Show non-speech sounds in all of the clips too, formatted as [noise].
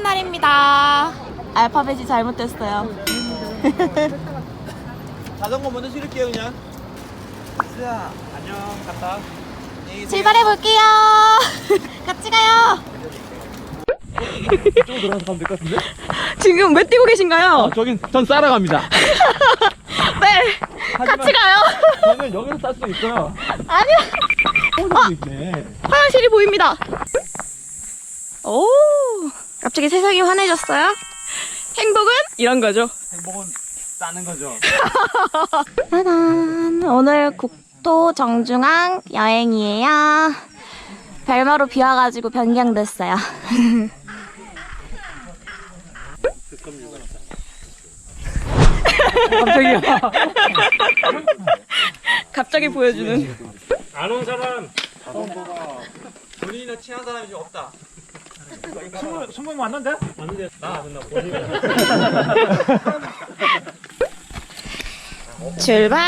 하는 날입니다. 알파벳이 잘못됐어요. 자전거 먼저 실을게요 그냥 수야 안녕 갔다. 출발해 볼게요. [laughs] 같이 가요. 이쪽으로 들어가서 가면 될 것 같은데? 지금 왜 뛰고 계신가요? 아, 저긴 전 따라갑니다 [laughs] 네. 같이 가요. 저는 여기서 쌀 수도 있어요 아니요. 어, 있네 화장실이 보입니다. 오. 갑자기 세상이 환해졌어요. 행복은 이런 거죠. 행복은 싸는 거죠 [laughs] 짜잔. 오늘 국토 정중앙 여행이에요. 별마로 비 와가지고 변경됐어요. 깜짝이야 [laughs] 갑자기 보여주는. 안 온 사람 본인이나 친한 사람이 없다 스무 명 왔는데? 왔는데 나안 된다고. [laughs] 출발.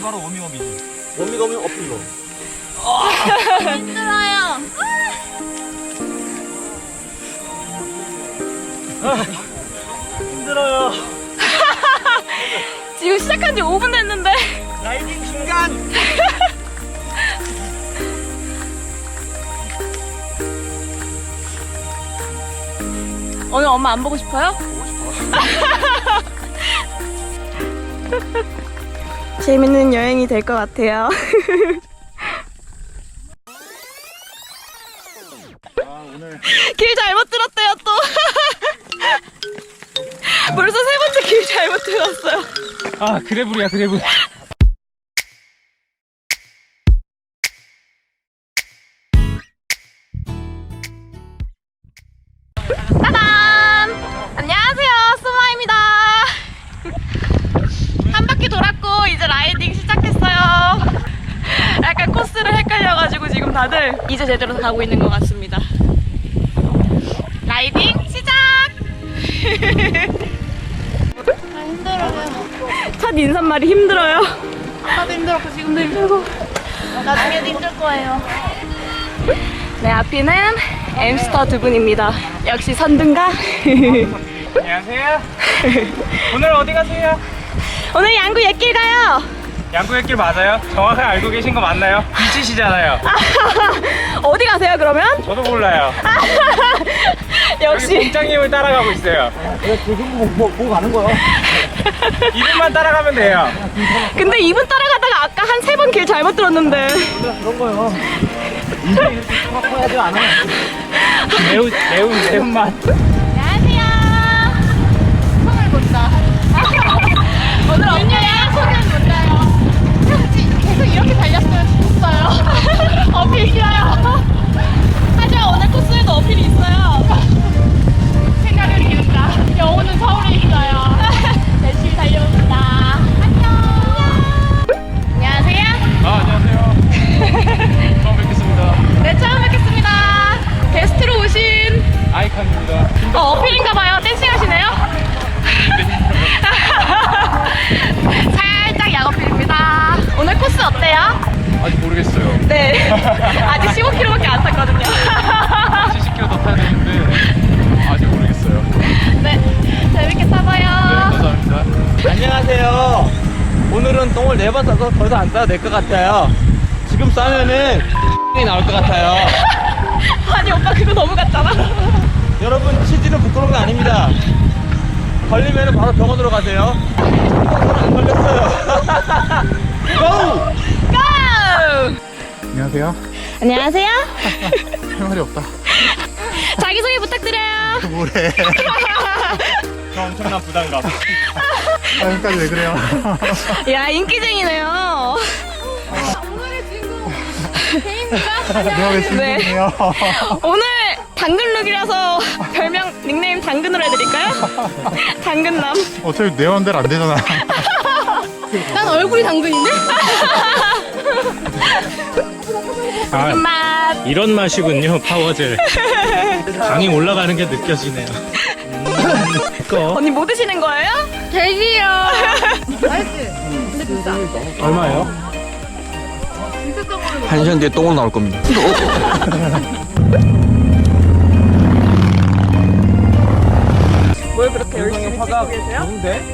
바로 워밍업이지 워밍업이 어필로 힘들어요. 힘들어요. [laughs] 지금 시작한 지 5분 엄마 안 보고 싶어요? [laughs] 재밌는 여행이 될 것 같아요. [laughs] 길 잘못 들었대요 또. [laughs] 벌써 세 번째 길 잘못 들었어요. 아 그래불이야 그래불. 지금 다들 이제 제대로 가고 있는 것 같습니다. 라이딩 시작! 아 [laughs] 힘들어요. 첫 인사말이 힘들어요. 아까도 힘들었고 지금도 힘들고 나중에도 힘들 거예요. 네, 앞이는 엠스터 두 분입니다. 역시 선등가? 안녕하세요. 오늘 어디 가세요? 오늘 양구 옛길 가요. 양구의 길 맞아요? 정확하게 알고 계신 거 맞나요? 미치시잖아요. [laughs] 어디 가세요, 그러면? 저도 몰라요. [laughs] 여기 역시. 공장님을 따라가고 있어요. 그래 그 정도 뭐, 뭐 가는 거야 [laughs] 이분만 따라가면 돼요. 근데 이분 따라가다가 아까 한 세 번 길 잘못 들었는데. 그런 거요 인생이 이렇게 커야지 않아 매우 매우 매운맛. 안녕하세요. 손을 못 다. 오늘 언니야 번 싸서 더 이상 안 싸도 될 것 같아요 지금 싸면은 이 나올 것 같아요 [laughs] 아니, 오빠 그거 너무 같잖아. [laughs] 여러분 치즈는 부끄러운 거 아닙니다 걸리면 바로 병원으로 가세요 안 걸렸어요 [laughs] 고! 고! 안녕하세요. 안녕하세요. 할 말이 없다. 자기소개 부탁드려요. 뭐래? 엄청난 부담감. 아, 여기까지 왜 그래요? [laughs] 야, 인기쟁이네요. 누가 왜 네. 질문해요? 오늘 당근룩이라서 별명 닉네임 당근으로 해드릴까요? 당근남. 어차피 내 맘대로 안 되잖아. 난 얼굴이 당근인데? 아, 맛. 이런 맛이군요, 파워젤. 당이 올라가는 게 느껴지네요. 음, 이거 [laughs] 언니 뭐 드시는 거예요? [laughs] 얼마예요? 한 시간 뒤에 똥으로 나올 겁니다. [laughs] 뭘 그렇게 열심히 찍고 계세요?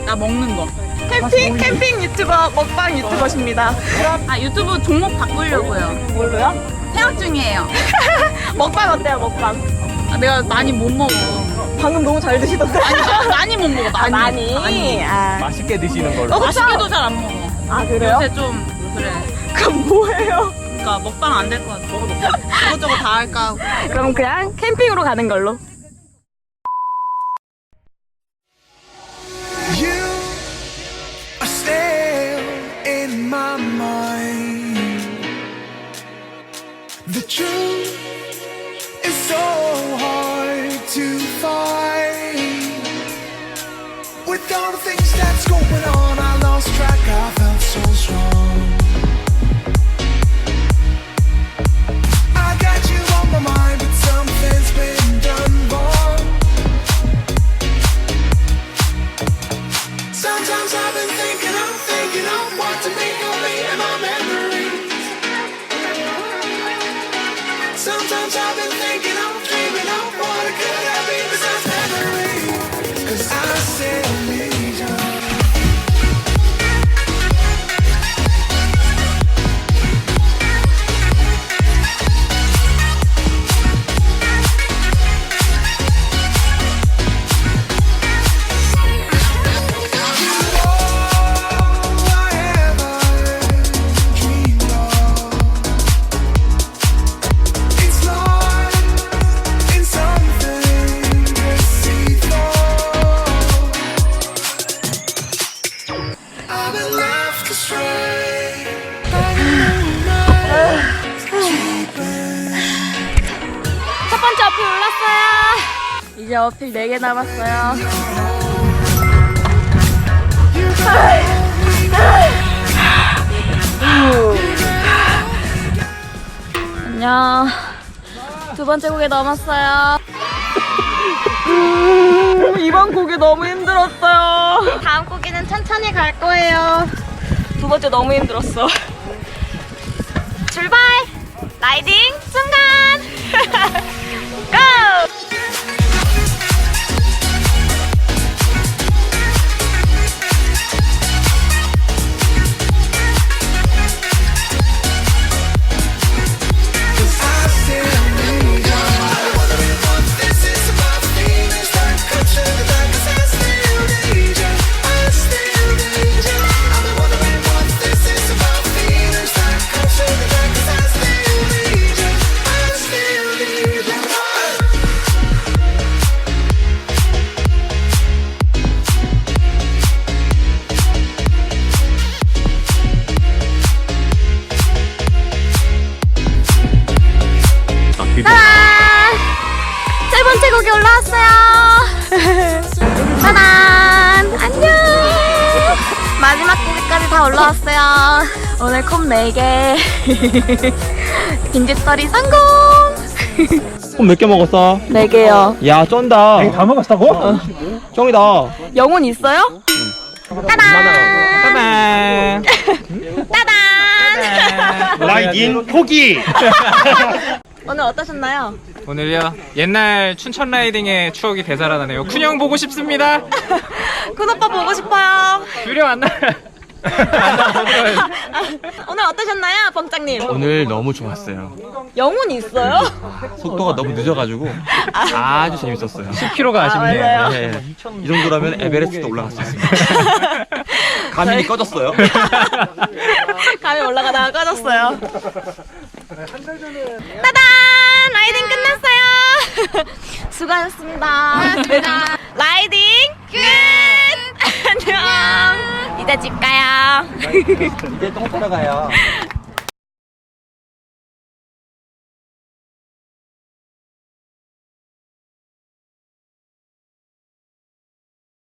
나 먹는 거. 캠핑 캠핑 유튜버 먹방 유튜버십니다. 아 유튜브 종목 바꾸려고요. 뭘로요? 생각 중이에요. 먹방 어때요 먹방? 아, 내가 많이 못 먹어. 방금 너무 잘 드시던데. 아니 나- 많이 못 먹어. 많이. 많이. 아, 맛있게 드시는 걸로. 어? 맛있게도 잘 안 먹어. 아 그래요? 요새 좀 그래. 그럼 뭐예요? 그러니까 먹방 안 될 것 같아. 이것저것 다 할까 하고. 그럼 그냥 캠핑으로 가는 걸로. Sometimes I've been thinking, 어필 올랐어요. 이제 어필 4개 남았어요. 안녕. 두 번째 곡에 넘었어요. 음, 이번 곡이 너무 힘들었어요. 다음 곡에는 천천히 갈 거예요. 두 번째 너무 힘들었어. 출발! 라이딩 순간! [laughs] 마지막 곡까지 다 올라왔어요. 오늘 컵 4개. [laughs] 빈집털이 성공! [laughs] 몇개 먹었어? 4개요. 야, 쩐다. 다 먹었다고? 쫑이다. 영혼 있어요? 따단! 짜잔. [laughs] 따단! 라이딩 포기! 오늘 어떠셨나요? 오늘요 옛날 춘천 라이딩의 추억이 되살아나네요. 쿤형 보고 싶습니다. [laughs] 큰 오빠 보고 싶어요. 유령 안 나. [laughs] 오늘 어떠셨나요, 범장님? 오늘 너무 좋았어요. 영혼 있어요? 속도가 너무 늦어가지고 아주 재밌었어요. 10km가 아, 아쉽네요. 맞아요. 네, 이 정도라면 에베레스트도 올라갈 수 있습니다. 가민이 꺼졌어요. [laughs] 감이 올라가다가 꺼졌어요. 따단! 라이딩 끝났어요. [laughs] 수고하셨습니다. [laughs] 라이딩 끝! [laughs] 안녕. 이제 집 가요. 이제 똥 싸러 가요.